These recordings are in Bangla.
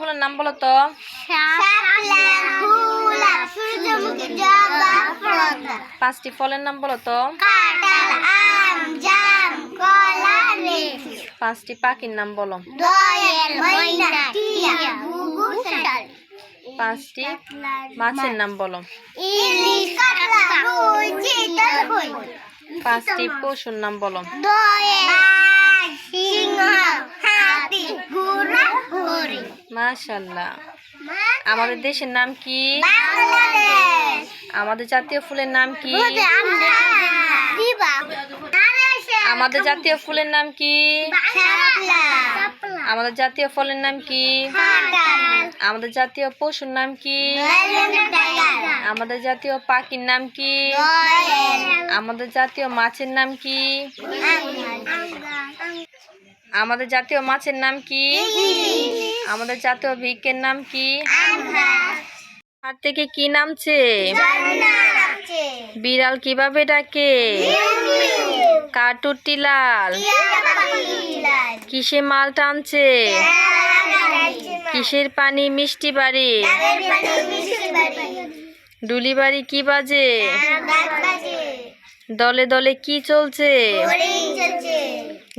ফুলের নাম বলো তো? পাঁচটি ফলের নাম বলো তো। পাঁচটি পাখির নাম বলো। পাঁচটি মাছের নাম বলো। পাঁচটি পশুর নাম বলো। মাশাল্লাহ আমাদের দেশের নাম কি? আমাদের জাতীয় ফুলের নাম কি? আমাদের জাতীয় ফুলের নাম কি? আমাদের জাতীয় ফলের নাম কি? আমাদের জাতীয় পশুর নাম কি? আমাদের জাতীয় পাখির নাম কি? আমাদের জাতীয় মাছের নাম কি? আমাদের জাতীয় মাছের নাম কি? আমাদের জাতীয় ভিক্ষের নাম কি? হাট থেকে কি নামছে? বিড়াল কীভাবে ডাকে? কাটুরটি লাল। কিসে মাল টানছে? কিসের পানি মিষ্টি বাড়ি? ডুলি বাড়ি। কি বাজে। দলে দলে কি চলছে?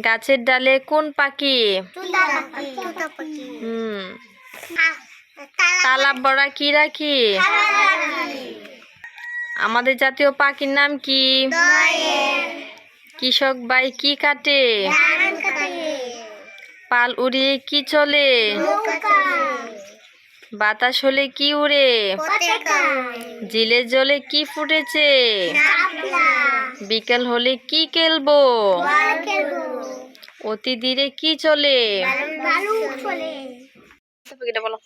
গাছের ডালে কোন পাখি? হুম। তালাব বড়া। কি রাখি? আমাদের জাতীয় পাখির নাম কি? কৃষক বাই কি কাটে? পাল উড়িয়ে কি চলে? বাতাস হলে কি উড়ে? জিলের জলে কি ফুটেছে? বিকেল হলে কি খেলব অতি দিনে কি চলে বলো